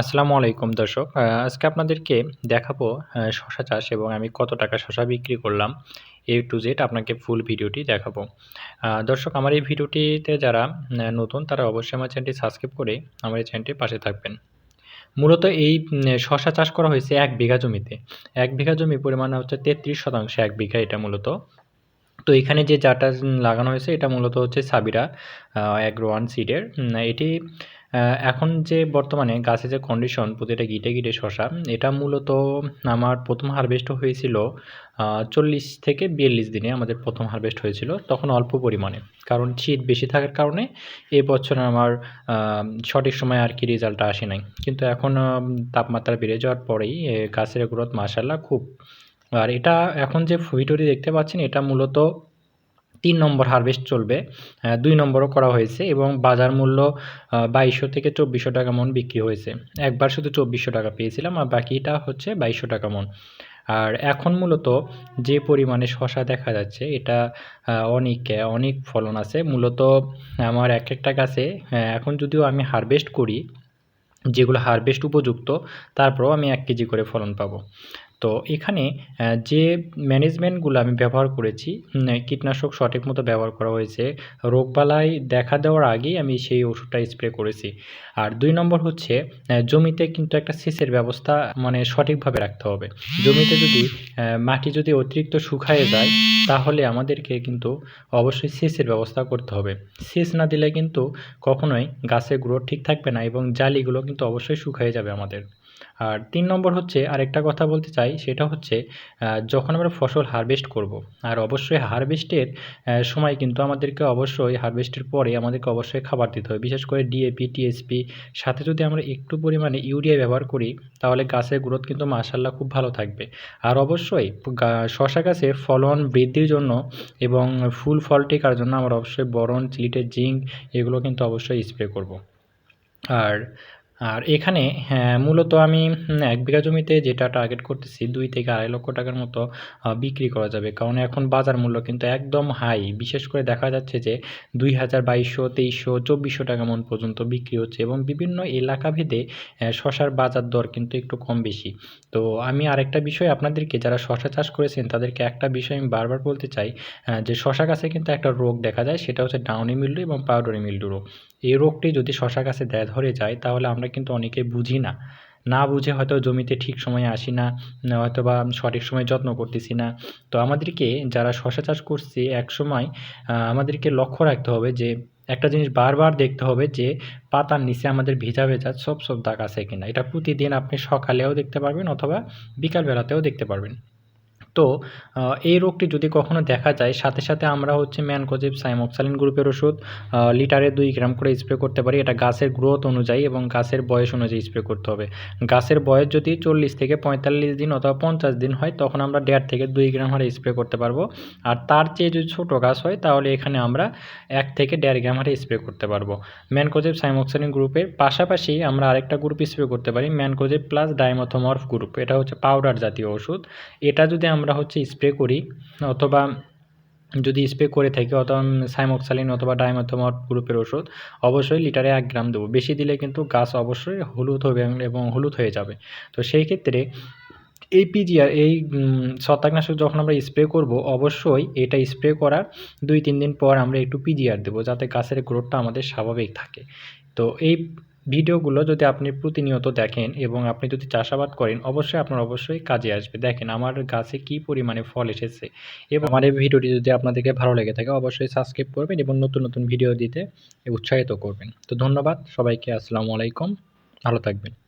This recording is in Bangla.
আসসালামু আলাইকুম দর্শক। আজকে আপনাদেরকে দেখাবো শশা চাষ এবং আমি কত টাকা শশা বিক্রি করলাম এ টু জেড আপনাকে ফুল ভিডিওটি দেখাবো। দর্শক, আমার এই ভিডিওটিতে যারা নতুন তারা অবশ্যই আমার চ্যানেলটি সাবস্ক্রাইব করে আমার এই চ্যানেলটির পাশে থাকবেন। মূলত এই শশা চাষ করা হয়েছে এক বিঘা জমিতে। এক বিঘা জমি পরিমাণ হচ্ছে তেত্রিশ শতাংশ এক বিঘা এটা মূলত। তো এখানে যে চাটা লাগানো হয়েছে এটা মূলত হচ্ছে সাবিরা অ্যাগ্রো সিডের এটি এখন যে বর্তমানে গাছে যে কন্ডিশন প্রতিটা গিটে গিটে শশা এটা মূলত আমার প্রথম হারভেস্ট হয়েছিল চল্লিশ থেকে বিয়াল্লিশ দিনে আমাদের প্রথম হারভেস্ট হয়েছিল তখন অল্প পরিমাণে। কারণ শীত বেশি থাকার কারণে এই বছর আমার সঠিক সময় আর কি রেজাল্টটা আসে নাই। কিন্তু এখন তাপমাত্রা বেড়ে যাওয়ার পরেই এ, গাছের গ্রোথ মাসাল্লাহ খুব। আর এটা এখন যে ভিডিওটি দেখতে পাচ্ছেন এটা মূলত তিন নম্বর হারভেস্ট চলবে। দুই নম্বরও করা হয়েছে এবং বাজার মূল্য বাইশশো থেকে চব্বিশশো টাকা মন বিক্রি হয়েছে। একবার শুধু চব্বিশশো টাকা পেয়েছিলাম আর বাকিটা হচ্ছে বাইশশো টাকা মন। আর এখন মূলত যে পরিমাণে শশা দেখা যাচ্ছে এটা অনেক অনেক ফলন আছে। মূলত আমার এক একটা গাছে আহ, এখন যদিও আমি হারভেস্ট করি যেগুলো হারভেস্ট উপযুক্ত তারপরেও আমি এক কেজি করে ফলন পাবো। তো এখানে যে ম্যানেজমেন্টগুলো আমি ব্যবহার করেছি কীটনাশক সঠিক মতো ব্যবহার করা হয়েছে রোগবালাই দেখা দেওয়ার আগেই আমি সেই ওষুধটা স্প্রে করেছি। আর দুই নম্বর হচ্ছে জমিতে কিন্তু একটা সেচের ব্যবস্থা মানে সঠিকভাবে রাখতে হবে। জমিতে যদি মাটি যদি অতিরিক্ত শুকায়ে যায়, তাহলে আমাদেরকে কিন্তু অবশ্যই সেচের ব্যবস্থা করতে হবে। সেচ না দিলে কিন্তু কখনোই গাছের গ্রোথ ঠিক থাকবে না এবং জালিগুলো কিন্তু অবশ্যই শুকিয়ে যাবে আমাদের। আর তিন নম্বর হচ্ছে আরেকটা কথা বলতে চাই, সেটা হচ্ছে যখন আমরা ফসল হারভেস্ট করব, আর অবশ্যই হারভেস্টের সময় কিন্তু আমাদেরকে অবশ্যই হারভেস্টের পরে আমাদেরকে অবশ্যই খাবার দিতে হবে। বিশেষ করে ডিএপি টিএসপি সাথে যদি আমরা একটু পরিমাণে ইউরিয়া ব্যবহার করি, তাহলে গাছের গ্রোথ কিন্তু মাশাল্লাহ খুব ভালো থাকবে। আর অবশ্যই শশা গাছের ফলন বৃদ্ধির জন্য এবং ফুল ফল টেকার জন্য আমরা অবশ্যই বরণ চিলিটের জিঙ্ক এগুলো কিন্তু অবশ্যই স্প্রে করব। আর আর এখানে হ্যাঁ মূলত আমি এক বিঘা জমিতে যেটা টার্গেট করতেছি, দুই থেকে আড়াই লক্ষ টাকার মতো বিক্রি করা যাবে। কারণ এখন বাজার মূল্য কিন্তু একদম হাই বিশেষ করে দেখা যাচ্ছে যে, দুই হাজার বাইশশো, তেইশশো, চব্বিশশো টাকা মন পর্যন্ত বিক্রি হচ্ছে এবং বিভিন্ন এলাকা ভেদে শশার বাজার দর কিন্তু একটু কম বেশি। তো আমি আরেকটা বিষয় আপনাদেরকে, যারা শশা চাষ করেছেন, তাদেরকে একটা বিষয় আমি বারবার বলতে চাই যে শশা গাছে কিন্তু একটা রোগ দেখা যায়, সেটা হচ্ছে ডাউনি মিল্ডু এবং পাউডারি মিল্ডু রোগ। এই রোগটি যদি শশা গাছে দেয় ধরে যায়, তাহলে আমরা কিন্তু অনেকে বুঝি না। না বুঝে হয়তো জমিতে ঠিক সময়ে আসি না হয়তো বা সঠিক সময়ে যত্ন করতেছি না। তো আমাদেরকে যারা শশা চাষ করছে এক সময় আমাদেরকে লক্ষ্য রাখতে হবে যে, একটা জিনিস বারবার দেখতে হবে যে, পাতার নিচে আমাদের ভেজা ভেজা সব সব দাগ আছে কিনা। এটা প্রতিদিন আপনি সকালেও দেখতে পারবেন অথবা বিকালবেলাতেও দেখতে পারবেন। তো এই রোগটি যদি কখনো দেখা যায়, সাথে সাথে আমরা হচ্ছে ম্যানকোজিব সাইমোক্সালিন গ্রুপের ওষুধ লিটারে দুই গ্রাম করে স্প্রে করতে পারি। এটা গাছের গ্রোথ অনুযায়ী এবং গাছের বয়স অনুযায়ী স্প্রে করতে হবে। গাছের বয়স যদি চল্লিশ থেকে পঁয়তাল্লিশ দিন অথবা পঞ্চাশ দিন হয়, তখন আমরা দেড় থেকে দুই গ্রাম হারে স্প্রে করতে পারব। আর তার চেয়ে যদি ছোটো গাছ হয়, তাহলে এখানে আমরা এক থেকে দেড় গ্রাম হারে স্প্রে করতে পারব। ম্যানকোজেব সাইমোক্সালিন গ্রুপের পাশাপাশি আমরা আরেকটা গ্রুপ স্প্রে করতে পারি, ম্যানকোজেব প্লাস ডাইমথোমর্ফ গ্রুপ। এটা হচ্ছে পাউডার জাতীয় ওষুধ। এটা যদি আমরা হচ্ছে স্প্রে করি, অথবা যদি স্প্রে করে থাকি, অথবা সাইমোক্সালিন অথবা ডাইমাথোমট গ্রুপের ওষুধ, অবশ্যই লিটারে এক গ্রাম দেবো। বেশি দিলে কিন্তু গাছ অবশ্যই হলুদ হবে এবং হলুদ হয়ে যাবে। তো সেই ক্ষেত্রে এই পিজিআর এই ছত্রাকনাশক যখন আমরা স্প্রে করব, অবশ্যই এটা স্প্রে করার দুই, তিন দিন পর আমরা একটু পিজিআর দেবো, যাতে গাছের গ্রোথটা আমাদের স্বাভাবিক থাকে। তো এই ভিডিওগুলো যদি আপনি প্রতিনিয়ত দেখেন এবং আপনি যদি চাষাবাদ করেন, অবশ্যই আপনার অবশ্যই কাজে আসবে। দেখেন আমার গাছে কি পরিমাণে ফল এসেছে এবং আমার এই ভিডিওটি যদি আপনাদেরকে ভালো লেগে থাকে, অবশ্যই সাবস্ক্রাইব করবেন এবং নতুন নতুন ভিডিও দিতে উৎসাহিত করবেন। তো ধন্যবাদ, সবাইকে আসসালামু আলাইকুম, ভালো থাকবেন।